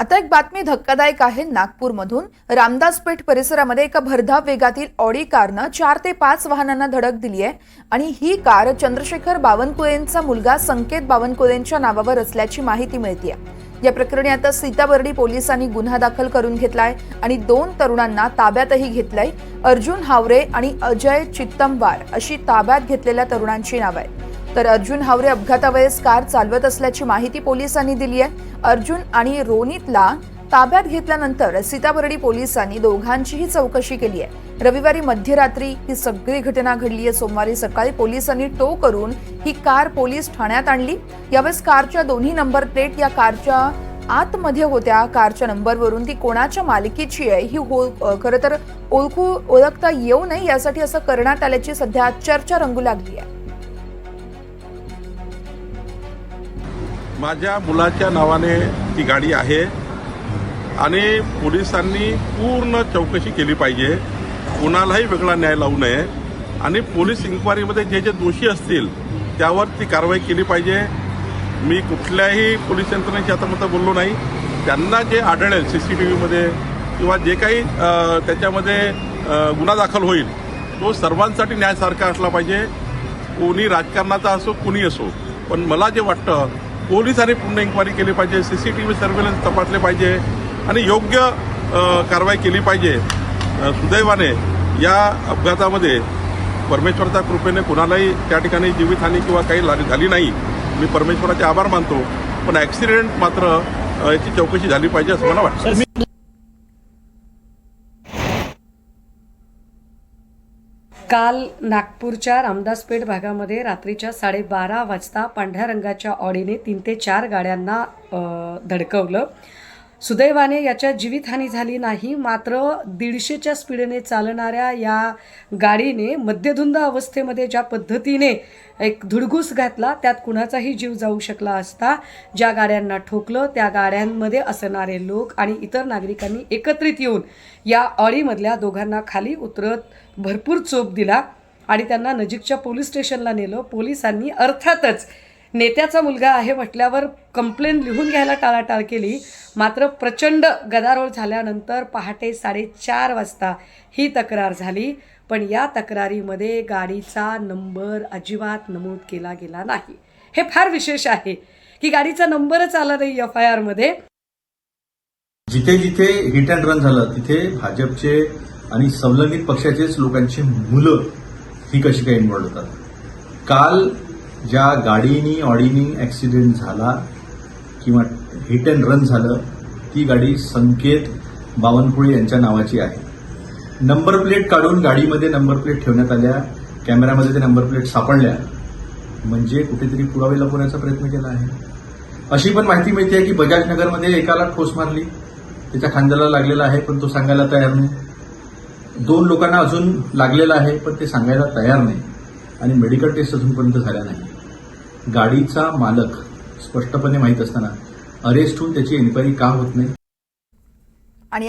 आता एक बातमी धक्कादायक आहे नागपूरमधून. रामदासपेठ परिसरामध्ये एका भरधाव वेगातील ऑडी कारनं चार ते पाच वाहनांना धडक दिली आहे आणि ही कार चंद्रशेखर बावनकुळेंचा मुलगा संकेत बावनकुळेंच्या नावावर असल्याची माहिती मिळते या प्रकरणी आता सीताबर्डी पोलिसांनी गुन्हा दाखल करून घेतलाय आणि दोन तरुणांना ताब्यातही घेतलंय. अर्जुन हावरे आणि अजय चित्तमवार अशी ताब्यात घेतलेल्या तरुणांची नावं आहेत. तर अर्जुन हावरे अपघातावेळेस कार चालवत असल्याची माहिती पोलिसांनी दिली आहे. अर्जुन आणि रोनितला ताब्यात घेतल्यानंतर सीताबर्डी पोलिसांनी दोघांचीही चौकशी केली आहे. रविवारी मध्यरात्री ही सगळी घटना घडली आहे. सोमवारी सकाळी पोलिसांनी टो करून ही कार पोलीस ठाण्यात आणली. यावेळेस कारच्या दोन्ही नंबर प्लेट या कारच्या आतमध्ये होत्या. कारच्या नंबरवरून ती कोणाच्या मालकीची आहे ही हो खरं तर ओळखू ओळखता येऊ नये यासाठी असं करण्यात आल्याची सध्या चर्चा रंगू लागली आहे. माझ्या मुलाच्या नावाने ती गाडी आहे. आणि पोलिसांनी पूर्ण चौकशी केली पाहिजे. कुणालाही वेगळा न्याय लावू नये. आणि पोलीस इन्क्वायरीमध्ये जे जे दोषी असतील त्यावर ती कारवाई केली पाहिजे. मी कुठल्याही पोलीस यंत्रणेशी आता बोललो नाही. त्यांना जे आढळेल सी सी टी व्हीमध्ये किंवा जे काही त्याच्यामध्ये गुन्हा दाखल होईल तो सर्वांसाठी न्यायसारखा असला पाहिजे. कोणी राजकारणाचा असो कुणी असो. पण मला जे वाटतं पोलिसांनी पूर्ण इन्क्वायरी केली पाहिजे C C T V surveillance तपासले पाहिजे आणि योग्य कारवाई केली पाहिजे. सुदैवाने या अपघातामध्ये परमेश्वराच्या कृपेने कुणालाही त्या ठिकाणी जीवितहानी किंवा काही झाली झाली नाही. मी परमेश्वराचे आभार मानतो पण ॲक्सिडेंट मात्र याची चौकशी झाली पाहिजे असं मला वाटतं. काल नागपूरच्या रामदासपेठ भागामध्ये रात्रीच्या साडेबारा वाजता पांढऱ्या रंगाच्या ऑडीने तीन ते चार गाड्यांना धडकवलं. सुदैवाने याच्यात जीवितहानी झाली नाही. मात्र दीडशेच्या स्पीडने चालणाऱ्या या गाडीने मध्यधुंद अवस्थेमध्ये ज्या पद्धतीने एक धुडगूस घातला त्यात कुणाचाही जीव जाऊ शकला असता ज्या गाड्यांना ठोकलं त्या गाड्यांमध्ये असणारे लोक आणि इतर नागरिकांनी एकत्रित येऊन या ऑडीमधल्या दोघांना खाली उतरत भरपूर चोप दिला आणि त्यांना नजीकच्या पोलीस स्टेशनला नेलं. पोलिसांनी अर्थातच नेत्याचा मुलगा आहे म्हटल्यावर कंप्लेन लिहून घ्यायला टाळाटाळ केली. मात्र प्रचंड गदारोळ झाल्यानंतर पहाटे साडेचार वाजता ही तक्रार झाली. पण या तक्रारीमध्ये गाडीचा नंबर अजिबात नमूद केला गेला नाही. हे फार विशेष आहे की गाडीचा नंबरच आला नाही एफ आय आरमध्ये. जिथे जिथे हिट अँड रन झालं तिथे भाजपचे आणि संलग्नित पक्षाचेच लोकांची मुलं ही कशी काय इन्व्हॉल्ड होतात? काल ज्या गाडीनी ऑडीनी ऍक्सिडेंट झाला किंवा हिट अँड रन झालं ती गाडी संकेत बावनकुळे यांच्या नावाची आहे. नंबर प्लेट काढून गाडीमध्ये नंबर प्लेट ठेवण्यात आल्या कॅमेऱ्यामध्ये ते नंबर प्लेट सापडल्या. म्हणजे कुठेतरी पुरावे लपवण्याचा प्रयत्न केला आहे. अशी पण माहिती मिळते की बजाज नगरमध्ये एकाला ठोस मारली. त्याच्या खांद्याला लागलेला आहे पण तो सांगायला तयार नाही. दोन लोकांना अजून लागलेला आहे पण ते सांगायला तयार नाही. आणि मेडिकल टेस्ट अजूनपर्यंत झाल्या नाही गाडीचा मालक स्पष्टपणे माहीत असताना अरेस्ट होऊन त्याची एन्क्वायरी का होत नाही? आणि